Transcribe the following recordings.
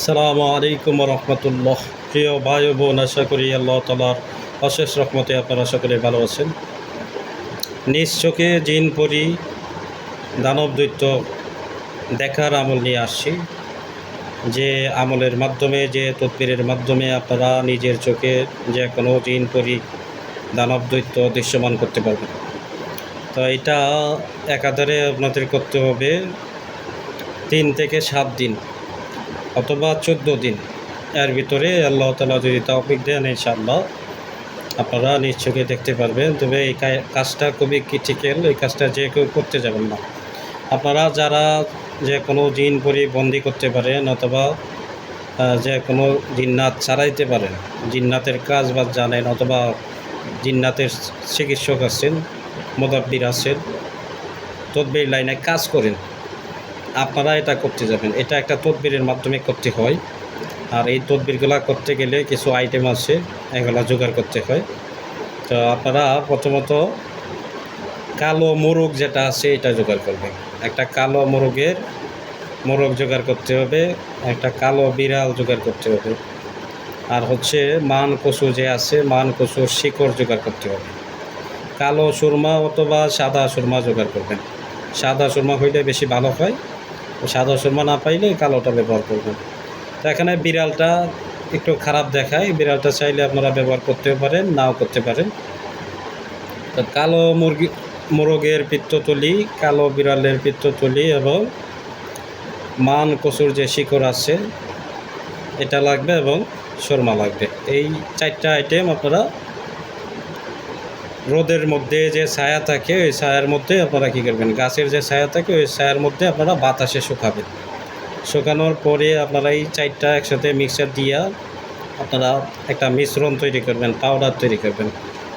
আসসালামু আলাইকুম রহমতুল্লাহ। প্রিয় ভাই বোন, আশা করি আল্লাহ তালার অশেষ রহমতে আপনারা করি ভালো আছেন। নিজ চোখে জিন, পরি, দানব দৈত্য দেখার আমল নিয়ে আসছি। যে আমলের মাধ্যমে, যে তদবিরের মাধ্যমে আপনারা নিজের চোখে যে কোনো জিন, পরি, দানব দৈত্য দৃশ্যমান করতে পারবেন। তো এটা একাধারে আপনাদের করতে হবে তিন থেকে সাত দিন। অথবা চোদ্দ দিন। এর ভিতরে আল্লাহ তালা যদি তৌফিক দেন, ইনশাআল্লাহ আপনারা নিশ্চয়ই দেখতে পারবেন। তবে এই কাজটা খুবই ক্রিটিক্যাল এই কাজটা যে কেউ করতে যাবেন না। আপনারা যারা যে কোনো জিন পরি বন্দি করতে পারেন অথবা যে কোনো জিন্নাত ছাড়াইতে পারেন, জিন্নাতের কাজ বাজ জানেন অথবা জিন্নাতের চিকিৎসক আছেন, মোদাব্বির আছেন, তদবির লাইনে কাজ করেন আপনারা এটা করতে যাবেন। এটা একটা তদবিরের মাধ্যমে করতে হয়। আর এই তদবিরগুলো করতে গেলে কিছু আইটেম আছে, এগুলা জোগাড় করতে হয়। তো আপনারা প্রথমত কালো মোরগ যেটা আছে, এটা জোগাড় করবেন। একটা কালো মোরগের মোরগ জোগাড় করতে হবে, একটা কালো বিড়াল জোগাড় করতে হবে। আর হচ্ছে মান কচু যে আছে মান কচুর শিকড় জোগাড় করতে হবে। কালো সুরমা অথবা সাদা সুরমা জোগাড় করবেন। সাদা সুরমা হইলে বেশি ভালো হয়। সাদা সুরমা না পাইলে কালোটা ব্যবহার করবেন তো এখানে বিড়ালটা একটু খারাপ দেখায়। বিড়ালটা চাইলে আপনারা ব্যবহার করতেও পারেন, নাও করতে পারেন। তো কালো মুরগি, মোরগের পিত্ততলি কালো বিড়ালের পিত্ততলি এবং মান কচুর যে শিকড় আছে, এটা লাগবে এবং শর্মা লাগবে। এই চারটা আইটেম আপনারা রোদের মধ্যে যে ছায়া থাকে, ওই ছায়ার মধ্যে আপনারা কী করবেন? গাছের যে ছায়া থাকে, ওই ছায়ার মধ্যে আপনারা বাতাসে শুকাবেন। শুকানোর পরে আপনারা এই চারটা একসাথে মিক্সার দিয়া আপনারা একটা মিশ্রণ তৈরি করবেন পাউডার তৈরি করবেন।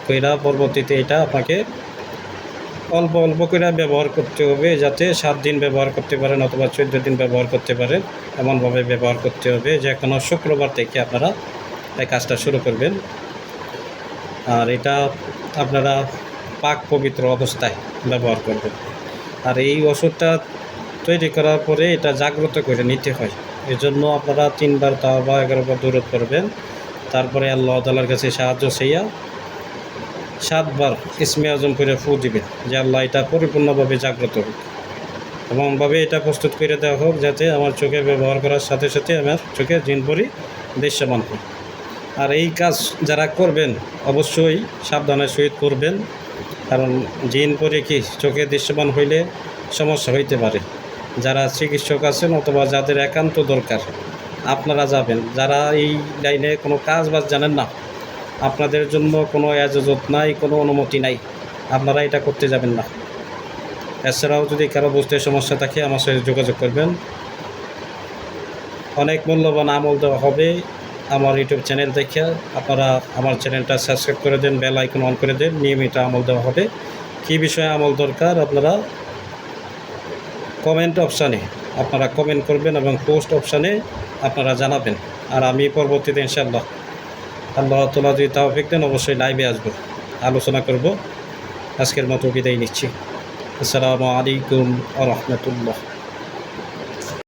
কইরা পরবর্তীতে এটা আপনাকে অল্প অল্প করে ব্যবহার করতে হবে, যাতে সাত দিন ব্যবহার করতে পারেন অথবা চোদ্দ দিন ব্যবহার করতে পারেন। এমনভাবে ব্যবহার করতে হবে যে কোনো শুক্রবার থেকে আপনারা এই কাজটা শুরু করবেন। আর এটা আপনারা পাক পবিত্র অবস্থায় ব্যবহার করবেন। আর এই ওষুধটা তৈরি করার পরে এটা জাগ্রত করে নিতে হয়। এই জন্য আপনারা তিনবার তাও বা এগারোবার দূরত করবেন তারপরে আল্লাহ তালার কাছে সাহায্য সেইয়া সাতবার ইসমে আজম করে ফু দিবেন যে আল্লাহ এটা পরিপূর্ণভাবে জাগ্রত হোক। এমনভাবে এটা প্রস্তুত করে দেওয়া হোক যাতে আমার চোখে ব্যবহার করার সাথে সাথে আমার চোখে জিনপরি দৃশ্যমান হোক। আর এই কাজ যারা করবেন, অবশ্যই সাবধানের সহিত করবেন। কারণ জিন পরে কি চোখে দৃশ্যমান হইলে সমস্যা হইতে পারে। যারা চিকিৎসক আছেন অথবা যাদের একান্ত দরকার, আপনারা যাবেন। যারা এই লাইনে কোনো কাজ বাজ জানেন না, আপনাদের জন্য কোনো এজাজত নাই, কোনো অনুমতি নাই। আপনারা এটা করতে যাবেন না। এছাড়াও যদি কারও বুঝতে সমস্যা থাকে, আমার সাথে যোগাযোগ করবেন। অনেক মূল্যবান আমল দেওয়া হবে। আমার ইউটিউব চ্যানেল দেখে আপনারা আমার চ্যানেলটা সাবস্ক্রাইব করে দেন, বেল আইকন অন করে দেন, নিয়মিত আমল দেওয়া হবে। কী বিষয়ে আমল দরকার আপনারা কমেন্ট অপশানে আপনারা কমেন্ট করবেন এবং পোস্ট অপশানে আপনারা জানাবেন। আর আমি পরবর্তীতে ইনশাআল্লাহ আল্লাহ তোলা যদি তাওফিক দেন অবশ্যই লাইভে আসব, আলোচনা করব। আজকের মতো বিদায় নিচ্ছি। আসসালামু আলাইকুম আ রহমতুল্লাহ।